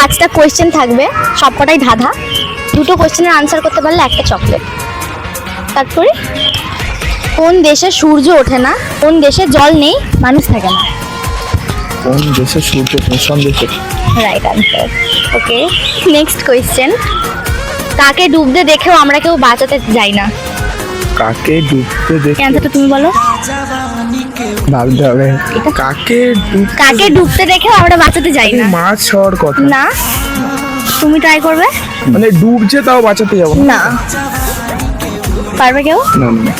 পাঁচটা কোয়েশ্চেন থাকবে সবকটাই ধাঁধা। দুটো কোয়েশ্চেনের আনসার করতে পারলে একটা চকলেট তারপরে কোন দেশে সূর্য ওঠে না? কোন দেশে জল নেই মানুষ থাকে না। কোন দেশে সূর্য মিশন দেশে right answer okay next question কাকে ডুবতে দেখেও আমরা কেউ বাঁচাতে যাই না? কাকে ডুবতে দেখে? অ্যান্সারটা তুমি বলো। ভাবতে হবে। কাকে কাকে ডুবতে দেখেও আমরা বাঁচাতে যাই না? মাছ হওয়ার কথা। না। তুমি ট্রাই করবে? মানে ডুবছে তাও বাঁচাতে যাব না। পারবে কেউ? না না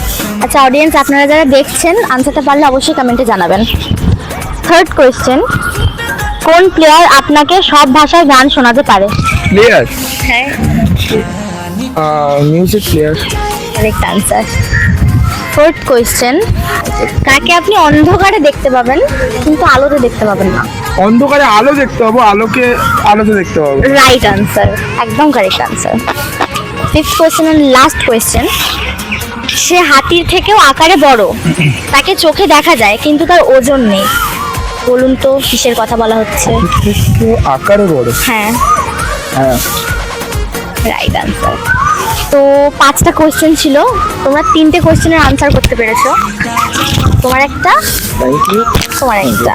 আচ্ছা অডিয়েন্স আপনারা যারা দেখছেন আনসারটা পারলে অবশ্যই কমেন্টে জানাবেন। থার্ড কোয়েশ্চেন কোন প্লেয়ার আপনাকে সব ভাষায় গান শোনাতে পারে? প্লেয়ার হ্যাঁ। Music player correct answer fourth question কাকে আপনি অন্ধকারে দেখতে পাবেন কিন্তু আলোতে দেখতে পাবেন না? অন্ধকারে আলো দেখতে পাবো আলোকে আলোতে দেখতে পাবো। রাইট আনসার একদম correct answer fifth question and last question সে হাতির থেকেও আকারে বড় তাকে চোখে দেখা যায় কিন্তু তার ওজন নেই। বলুন তো কিসের কথা বলা হচ্ছে? আকারে বড়? হ্যাঁ। হ্যাঁ। রাইট আনসার তো পাঁচটা কোয়েশ্চেন ছিল। তোমরা তিনটে কোয়েশ্চেনের আনসার করতে পেরেছ। তোমার একটা? তোমার একটা।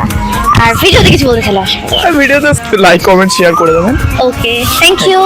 আর ভিডিওতে কিছু বলতে চাইলে ভিডিওতে লাইক কমেন্ট শেয়ার করে দেবেন। Okay thank you.